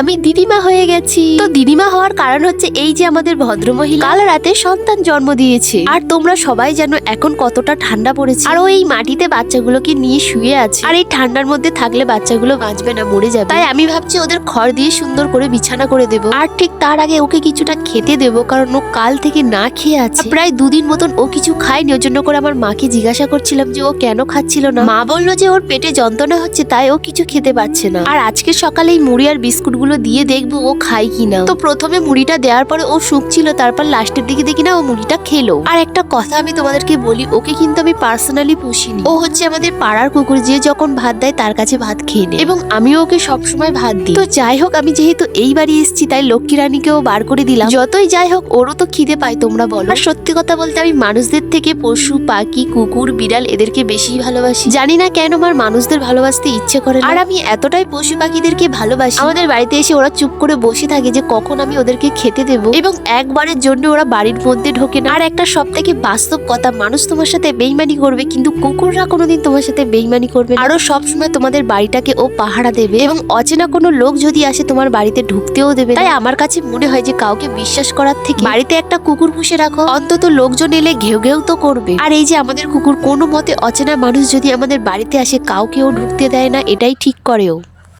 আমি দিদিমা হয়ে গেছি। তো দিদিমা হওয়ার কারণ হচ্ছে এই যে আমাদের ভদ্রমহিলা। কাল রাতে সন্তান জন্ম দিয়েছে। আর তোমরা সবাই জানো এখন কতটা ঠান্ডা পড়েছে। আর ও এই মাটিতে বাচ্চাগুলোকে নিয়ে শুয়ে আছে। আর এই ঠান্ডার মধ্যে থাকলে বাচ্চাগুলো বাঁচবে না, মরে যাবে। তাই আমি ভাবছি ওদের খড় দিয়ে সুন্দর করে বিছানা করে দেবো। আর ঠিক তার আগে ওকে কিছুটা খেতে দেবো, কারণ ও কাল থেকে না খেয়ে আছে। প্রায় দুদিন মতন ও কিছু খায়নি, ওর জন্য করে আমার মাকে জিজ্ঞাসা করছিলাম যে ও কেন খাচ্ছিল না। মা বলল যে ওর পেটে যন্ত্রণা হচ্ছে, তাই ও কিছু খেতে পারছে না। আর আজকে সকালে এই মুড়ি আর বিস্কুট গুলো দিয়ে দেখব ও খায় কিনা। তো প্রথমে মুড়িটা দেওয়ার পরে ও শুকছিল, তারপর লাস্টের দিকে দেখি না, ও মুড়িটা খেলো। আর একটা কথা আমি তোমাদেরকে বলি, ওকে কিন্তু আমি পার্সোনালি পুষিনি। ও হচ্ছে আমাদের পাড়ার কুকুর, যে যখন ভাত দেয় তার কাছে ভাত খেয়ে নেয়। এবং আমিও ওকে সবসময় ভাত দিই। তো যাই হোক, আমি যেহেতু এই বাড়ি এসেছি, তাই লক্ষ্মী রানীকেও বার করে দিলাম। যতই যাই হোক, ওরও তো খিদে পায়, তোমরা বলো। আর সত্যি কথা বলতে, আমি মানুষদের থেকে পশু, পাখি, কুকুর, বিড়াল এদেরকে বেশি ভালোবাসি। জানি না কেন আমার মানুষদের ভালোবাসতে ইচ্ছে করে আর আমি এতটাই পশু পাখিদেরকে ভালোবাসি। আমাদের বাড়িতে এসে ওরা চুপ করে বসে থাকে যে কখন আমি ওদেরকে খেতে দেব। এবং একবারের জন্য ওরা বাড়ির মধ্যে ঢোকে না। আর একটা সব থেকে বাস্তব কথা, মানুষ তোমার সাথে বেইমানি করবে, কিন্তু কুকুররা কোনোদিন তোমার সাথে বেইমানি করবে। আরও সবসময় তোমাদের বাড়িটাকে ও পাহারা দেবে এবং অচেনা কোনো লোক যদি আসে তোমার বাড়িতে ঢুকতেও দেবে তাই আমার কাছে মনে হয় যে কাউকে বিশ্বাস করার থেকে বাড়িতে একটা কুকুর পুষে রাখো। অন্তত লোকজন এলে ঘেউ ঘেউ তো করবে। আর এই যে আমাদের কুকুর, কোনো মতে অচেনা মানুষ যদি আমাদের বাড়িতে আসে কাউকেও ঢুকতে দেয় না, এটাই ঠিক করেও